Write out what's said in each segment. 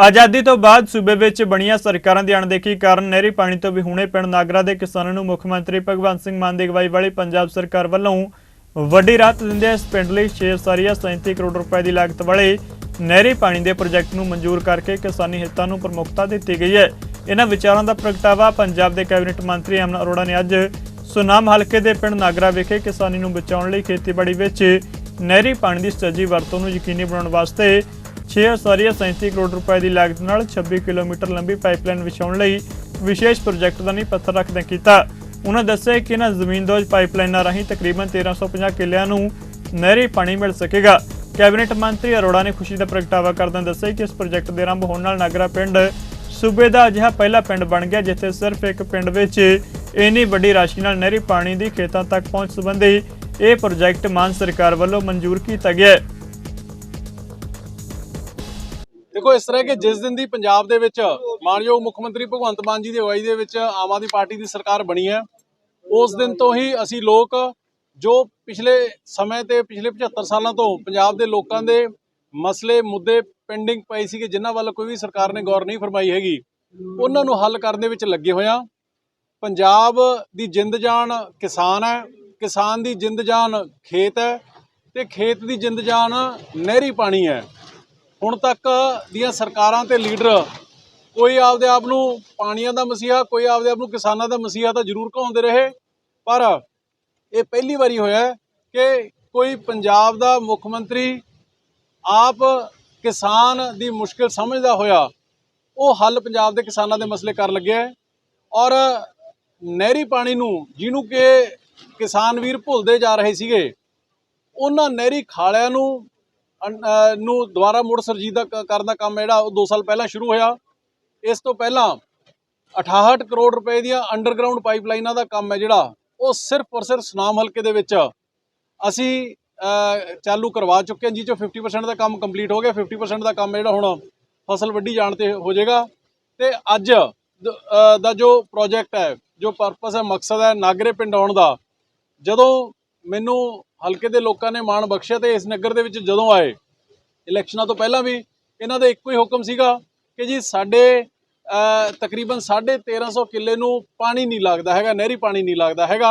ਆਜ਼ਾਦੀ ਤੋਂ ਬਾਅਦ ਸੂਬੇ ਵਿੱਚ ਬਣੀਆਂ ਸਰਕਾਰਾਂ ਦੀ ਅਣਦੇਖੀ ਕਾਰਨ ਨਹਿਰੀ ਪਾਣੀ ਤੋਂ ਵੀ ਹੁਣੇ ਪਿੰਡ ਨਾਗਰਾ ਦੇ ਕਿਸਾਨਾਂ ਨੂੰ ਮੁੱਖ ਮੰਤਰੀ ਭਗਵੰਤ ਸਿੰਘ ਮਾਨ ਦੀ ਅਗਵਾਈ ਵਾਲੀ ਪੰਜਾਬ ਸਰਕਾਰ ਵੱਲੋਂ ਵੱਡੀ ਰਾਹਤ ਦਿੰਦੇ ਇਸ ਪਿੰਡ ਲਈ 6 ਸਾਰੀਆ 37 ਕਰੋੜ ਰੁਪਏ ਦੀ ਲਾਗਤ ਵਾਲੇ ਨਹਿਰੀ ਪਾਣੀ ਦੇ ਪ੍ਰੋਜੈਕਟ ਨੂੰ ਮਨਜ਼ੂਰ ਕਰਕੇ ਕਿਸਾਨੀ ਹਿੱਤਾਂ ਨੂੰ ਪ੍ਰਮੁੱਖਤਾ ਦਿੱਤੀ ਗਈ ਹੈ। ਇਹਨਾਂ ਵਿਚਾਰਾਂ ਦਾ ਪ੍ਰਗਟਾਵਾ ਪੰਜਾਬ ਦੇ ਕੈਬਨਿਟ ਮੰਤਰੀ ਅਮਨ ਅਰੋੜਾ ਨੇ ਅੱਜ ਸੁਨਾਮ ਹਲਕੇ ਦੇ ਪਿੰਡ ਨਾਗਰਾ ਵਿਖੇ ਕਿਸਾਨੀ ਨੂੰ ਬਚਾਉਣ ਲਈ ਖੇਤੀਬਾੜੀ ਵਿੱਚ ਨਹਿਰੀ ਪਾਣੀ ਦੀ ਸੱਜੀ ਵਰਤੋਂ ਨੂੰ ਯਕੀਨੀ ਬਣਾਉਣ ਵਾਸਤੇ 6 ਸਾਰੀਆ 37 ਕਰੋੜ ਰੁਪਏ ਦੀ ਲਾਗਤ ਨਾਲ 26 ਕਿਲੋਮੀਟਰ ਲੰਬੀ ਪਾਈਪਲਾਈਨ ਵਿਛਾਉਣ ਲਈ ਵਿਸ਼ੇਸ਼ ਪ੍ਰੋਜੈਕਟ ਦਾ ਨੀਂਹ ਪੱਥਰ ਰੱਖਦਿਆਂ ਕੀਤਾ। ਉਹਨਾਂ ਦੱਸਿਆ ਕਿ ਇਹਨਾਂ ਜ਼ਮੀਨਦੋਜ਼ ਪਾਈਪਲਾਈਨਾਂ ਰਾਹੀਂ ਤਕਰੀਬਨ 1350 ਕਿੱਲਿਆਂ ਨੂੰ ਨਹਿਰੀ ਪਾਣੀ ਮਿਲ ਸਕੇਗਾ। ਕੈਬਨਿਟ ਮੰਤਰੀ ਅਰੋੜਾ ਨੇ ਖੁਸ਼ੀ ਦਾ ਪ੍ਰਗਟਾਵਾ ਕਰਦਿਆਂ ਦੱਸਿਆ ਕਿ ਇਸ ਪ੍ਰੋਜੈਕਟ ਦੇ ਆਰੰਭ ਹੋਣ ਨਾਲ ਨਾਗਰਾ ਪਿੰਡ ਸੂਬੇ ਦਾ ਅਜਿਹਾ ਪਹਿਲਾ ਪਿੰਡ ਬਣ ਗਿਆ, ਜਿੱਥੇ ਸਿਰਫ ਇੱਕ ਪਿੰਡ ਵਿੱਚ ਇੰਨੀ ਵੱਡੀ ਰਾਸ਼ੀ ਨਾਲ ਨਹਿਰੀ ਪਾਣੀ ਦੀ ਖੇਤਾਂ ਤੱਕ ਪਹੁੰਚ ਸੰਬੰਧੀ ਇਹ ਪ੍ਰੋਜੈਕਟ ਮਾਨ ਸਰਕਾਰ ਵੱਲੋਂ ਮਨਜ਼ੂਰ ਕੀਤਾ ਗਿਆ ਹੈ। ਦੇਖੋ ਇਸ ਤਰ੍ਹਾਂ ਕਿ ਜਿਸ ਦਿਨ ਦੀ ਪੰਜਾਬ ਦੇ ਵਿੱਚ ਮਾਨਯੋਗ ਮੁੱਖ ਮੰਤਰੀ ਭਗਵੰਤ ਮਾਨ ਜੀ ਦੀ ਅਗਵਾਈ ਦੇ ਵਿੱਚ ਆਮ ਆਦਮੀ ਪਾਰਟੀ ਦੀ ਸਰਕਾਰ ਬਣੀ ਹੈ, ਉਸ ਦਿਨ ਤੋਂ ਹੀ ਅਸੀਂ ਲੋਕ ਜੋ ਪਿਛਲੇ ਸਮੇਂ ਤੇ ਪਿਛਲੇ 75 ਸਾਲਾਂ ਤੋਂ ਪੰਜਾਬ ਦੇ ਲੋਕਾਂ ਦੇ ਮਸਲੇ, ਮੁੱਦੇ ਪੈਂਡਿੰਗ ਪਏ ਸੀਗੇ, ਜਿਨ੍ਹਾਂ ਵੱਲ ਕੋਈ ਵੀ ਸਰਕਾਰ ਨੇ ਗੌਰ ਨਹੀਂ ਫਰਮਾਈ ਹੈਗੀ, ਉਹਨਾਂ ਨੂੰ ਹੱਲ ਕਰਨ ਦੇ ਵਿੱਚ ਲੱਗੇ ਹੋਇਆ ਪੰਜਾਬ ਦੀ ਜਿੰਦ ਜਾਨ ਕਿਸਾਨ ਹੈ, ਕਿਸਾਨ ਦੀ ਜਿੰਦ ਜਾਨ ਖੇਤ ਹੈ ਤੇ ਖੇਤ ਦੀ ਜਿੰਦ ਜਾਨ ਨਹਿਰੀ ਪਾਣੀ ਹੈ। ਹੁਣ ਤੱਕ ਦੀਆਂ ਸਰਕਾਰਾਂ ਤੇ ਲੀਡਰ ਕੋਈ ਆਪਦੇ ਆਪ ਨੂੰ ਪਾਣੀਆਂ ਦਾ ਮਸੀਹਾ, ਕੋਈ ਆਪਦੇ ਆਪ ਨੂੰ ਕਿਸਾਨਾਂ ਦਾ ਮਸੀਹਾ ਤਾਂ ਜ਼ਰੂਰ ਕਹਾਉਂਦੇ ਰਹੇ। ਪਰ ਇਹ ਪਹਿਲੀ ਵਾਰੀ ਹੋਇਆ ਕਿ ਕੋਈ ਪੰਜਾਬ ਦਾ ਮੁੱਖ ਮੰਤਰੀ ਆਪ ਕਿਸਾਨ ਦੀ ਮੁਸ਼ਕਿਲ ਸਮਝਦਾ ਹੋਇਆ ਉਹ ਹੱਲ ਪੰਜਾਬ ਦੇ ਕਿਸਾਨਾਂ ਦੇ ਮਸਲੇ ਕਰ ਲੱਗਿਆ ਔਰ ਨਹਿਰੀ ਪਾਣੀ ਨੂੰ ਜਿਹਨੂੰ ਕਿ ਕਿਸਾਨ ਵੀਰ ਭੁੱਲਦੇ ਜਾ ਰਹੇ ਸੀਗੇ, ਉਹਨਾਂ ਨਹਿਰੀ ਖਾਲਿਆਂ ਨੂੰ ਨੂੰ ਦੁਬਾਰਾ ਮੁੜ ਸਰਜੀਤ ਦਾ ਕ- ਕਰਨ ਦਾ ਕੰਮ ਜਿਹੜਾ, ਉਹ 2 ਸਾਲ ਪਹਿਲਾਂ ਸ਼ੁਰੂ ਹੋਇਆ। ਇਸ ਤੋਂ ਪਹਿਲਾਂ 68 ਕਰੋੜ ਰੁਪਏ ਦੀਆਂ ਅੰਡਰਗਰਾਉਂਡ ਪਾਈਪਲਾਈਨਾਂ ਦਾ ਕੰਮ ਹੈ ਜਿਹੜਾ, ਉਹ ਸਿਰਫ ਔਰ ਸਿਰਫ ਸੁਨਾਮ ਹਲਕੇ ਦੇ ਵਿੱਚ ਅਸੀਂ ਚਾਲੂ ਕਰਵਾ ਚੁੱਕੇ ਹਾਂ ਜੀ ਚੋਂ 50% ਦਾ ਕੰਮ ਕੰਪਲੀਟ ਹੋ ਗਿਆ। 50% ਦਾ ਕੰਮ ਜਿਹੜਾ, ਹੁਣ ਫਸਲ ਵੱਢੀ ਜਾਣ ਤੇ ਹੋ ਜਾਏਗਾ। ਤੇ ਅੱਜ ਦ- ਦਾ ਜੋ ਪ੍ਰੋਜੈਕਟ ਹੈ, ਜੋ ਪਰਪਸ ਹੈ, ਮਕਸਦ ਹੈ, ਨਾਗਰੇ ਪਿੰਡ ਆਉਣ ਦਾ, ਜਦੋਂ ਮੈਨੂੰ ਹਲਕੇ ਦੇ ਲੋਕਾਂ ਨੇ ਮਾਣ ਬਖਸ਼ਿਆ ਤੇ ਇਸ ਨਗਰ ਦੇ ਵਿੱਚ ਜਦੋਂ ਆਏ ਇਲੈਕਸ਼ਨਾਂ ਤੋਂ ਪਹਿਲਾਂ ਵੀ ਇਹਨਾਂ ਦਾ ਇੱਕੋ ਹੀ ਹੁਕਮ ਸੀਗਾ ਕਿ ਜੀ ਸਾਡੇ ਅਹ, ਤਕਰੀਬਨ 1350 ਕਿੱਲੇ ਨੂੰ ਪਾਣੀ ਨਹੀਂ ਲੱਗਦਾ ਹੈਗਾ ਨਹਿਰੀ ਪਾਣੀ ਨਹੀਂ ਲੱਗਦਾ ਹੈਗਾ।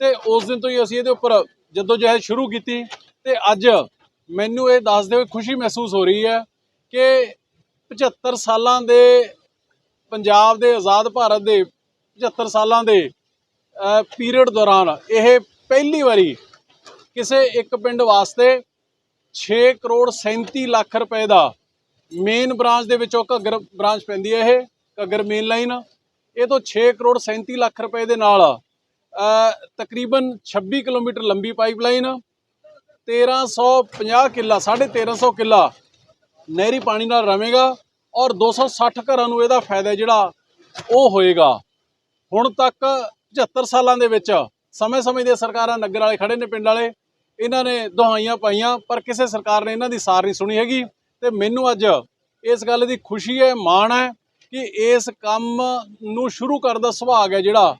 ਤੇ ਉਸ ਦਿਨ ਤੋਂ ਹੀ ਅਸੀਂ ਇਹਦੇ ਉੱਪਰ ਜਦੋਂ ਜਹਿਦ ਸ਼ੁਰੂ ਕੀਤੀ ਤੇ ਅੱਜ ਮੈਨੂੰ ਇਹ ਦੱਸਦੇ ਹੋਏ ਖੁਸ਼ੀ ਮਹਿਸੂਸ ਹੋ ਰਹੀ ਹੈ ਕਿ 75 ਸਾਲਾਂ ਦੇ ਪੰਜਾਬ ਦੇ ਆਜ਼ਾਦ ਭਾਰਤ ਦੇ 75 ਸਾਲਾਂ ਦੇ ਪੀਰੀਅਡ ਦੌਰਾਨ ਇਹ ਪਹਿਲੀ ਵਾਰੀ ਕਿਸੇ ਇੱਕ ਪਿੰਡ ਵਾਸਤੇ 6 ਕਰੋੜ 37 ਲੱਖ ਰੁਪਏ ਦਾ ਮੇਨ ਬ੍ਰਾਂਚ ਦੇ ਵਿੱਚੋਂ ਘੱਗਰ ਬ੍ਰਾਂਚ ਪੈਂਦੀ ਹੈ ਇਹ, ਘੱਗਰ ਮੇਨ ਲਾਈਨ ਇਹ ਤੋਂ 6 ਕਰੋੜ 37 ਲੱਖ ਰੁਪਏ ਦੇ ਨਾਲ ਤਕਰੀਬਨ 26 ਕਿਲੋਮੀਟਰ ਲੰਬੀ ਪਾਈਪਲਾਈਨ 1350 ਕਿੱਲਾ 1350 ਕਿੱਲਾ ਨਹਿਰੀ ਪਾਣੀ ਨਾਲ ਰਵੇਗਾ ਔਰ 260 ਘਰਾਂ ਨੂੰ ਇਹਦਾ ਫਾਇਦਾ ਜਿਹੜਾ ਉਹ ਹੋਏਗਾ। ਹੁਣ ਤੱਕ 75 ਸਾਲਾਂ ਦੇ ਵਿੱਚ ਸਮੇਂ-ਸਮੇਂ ਦੀਆਂ ਸਰਕਾਰਾਂ ਨਗਰ ਵਾਲੇ ਖੜੇ ਨੇ, ਪਿੰਡ ਵਾਲੇ। ਇਹਨਾਂ ਨੇ ਦੁਹਾਈਆਂ ਪਾਈਆਂ ਪਰ ਕਿਸੇ ਸਰਕਾਰ ਨੇ ਇਹਨਾਂ ਦੀ ਸਾਰ ਨਹੀਂ ਸੁਣੀ ਹੈਗੀ। ਤੇ ਮੈਨੂੰ ਅੱਜ ਇਸ ਗੱਲ ਦੀ ਖੁਸ਼ੀ ਹੈ ਮਾਣ ਹੈ ਕਿ ਇਸ ਕੰਮ ਨੂੰ ਸ਼ੁਰੂ ਕਰਨ ਦਾ ਸੁਭਾਗ ਹੈ ਜਿਹੜਾ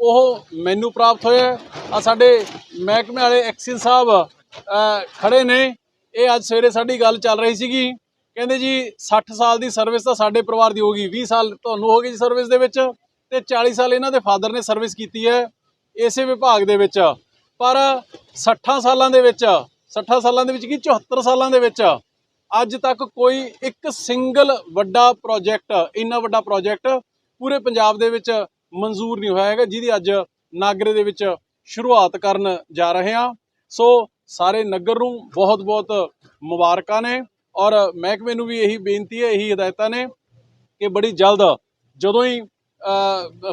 ਉਹ ਮੈਨੂੰ ਪ੍ਰਾਪਤ ਹੋਇਆ ਆ ਸਾਡੇ ਮਹਿਕਮੇ ਵਾਲੇ ਐਕਸਿਨ ਸਾਹਿਬ ਅਹ, ਖੜੇ ਨੇ। ਇਹ ਅੱਜ ਸਵੇਰੇ ਸਾਡੀ ਗੱਲ ਚੱਲ ਰਹੀ ਸੀਗੀ। ਕਹਿੰਦੇ ਜੀ 60 ਸਾਲ ਦੀ ਸਰਵਿਸ ਤਾਂ ਸਾਡੇ ਪਰਿਵਾਰ ਦੀ ਹੋਗੀ 20 ਸਾਲ ਤੁਹਾਨੂੰ ਹੋ ਗਈ ਜੀ ਸਰਵਿਸ ਦੇ ਵਿੱਚ ਤੇ 40 ਸਾਲ ਇਹਨਾਂ ਦੇ ਫਾਦਰ ਨੇ ਸਰਵਿਸ ਕੀਤੀ ਹੈ ਇਸੇ ਵਿਭਾਗ ਦੇ ਵਿੱਚ। ਪਰ 60 ਸਾਲਾਂ ਦੇ ਵਿੱਚ 60 ਸਾਲਾਂ ਦੇ ਵਿੱਚ ਕੀ 74 ਸਾਲਾਂ ਦੇ ਵਿੱਚ ਅੱਜ ਤੱਕ ਕੋਈ ਇੱਕ ਸਿੰਗਲ ਵੱਡਾ ਪ੍ਰੋਜੈਕਟ ਇੰਨਾ ਵੱਡਾ ਪ੍ਰੋਜੈਕਟ ਪੂਰੇ ਪੰਜਾਬ ਦੇ ਵਿੱਚ ਮਨਜ਼ੂਰ ਨਹੀਂ ਹੋਇਆ ਹੈਗਾ, ਜਿਹਦੀ ਅੱਜ ਨਾਗਰੇ ਦੇ ਵਿੱਚ ਸ਼ੁਰੂਆਤ ਕਰਨ ਜਾ ਰਹੇ ਹਾਂ। ਸੋ ਸਾਰੇ ਨਗਰ ਨੂੰ ਬਹੁਤ ਬਹੁਤ ਮੁਬਾਰਕਾਂ ਨੇ ਔਰ ਮਹਿਕਮੇ ਨੂੰ ਵੀ ਇਹੀ ਬੇਨਤੀ ਹੈ, ਇਹੀ ਹਦਾਇਤਾਂ ਨੇ ਕਿ ਬੜੀ ਜਲਦ ਜਦੋਂ ਹੀ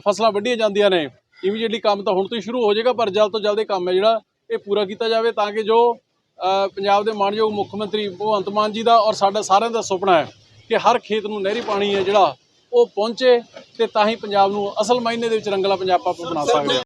ਫਸਲਾਂ ਵੱਢੀਆਂ ਜਾਂਦੀਆਂ ਨੇ ਇਮੀਡੀਏਟਲੀ ਕੰਮ ਤਾਂ ਹੁਣ ਤੋਂ ਹੀ ਸ਼ੁਰੂ ਹੋ ਜਾਏਗਾ ਪਰ ਜਲਦ ਤੋਂ ਜਲਦ ਇਹ ਕੰਮ ਹੈ ਜਿਹੜਾ ਇਹ ਪੂਰਾ ਕੀਤਾ ਜਾਵੇ ਤਾਂ ਕਿ ਜੋ ਪੰਜਾਬ ਦੇ ਮਾਨਯੋਗ ਮੁੱਖ ਮੰਤਰੀ ਭਗਵੰਤ ਮਾਨ ਜੀ ਦਾ ਔਰ ਸਾਡਾ ਸਾਰਿਆਂ ਦਾ ਸੁਪਨਾ ਹੈ ਕਿ ਹਰ ਖੇਤ ਨੂੰ ਨਹਿਰੀ ਪਾਣੀ ਹੈ ਜਿਹੜਾ ਉਹ ਪਹੁੰਚੇ ਤੇ ਤਾਂ ਹੀ ਪੰਜਾਬ ਨੂੰ ਅਸਲ ਮਾਇਨੇ ਦੇ ਵਿੱਚ ਰੰਗਲਾ ਪੰਜਾਬ ਆਪਾਂ ਬਣਾ ਸਕਦੇ ਹਾਂ।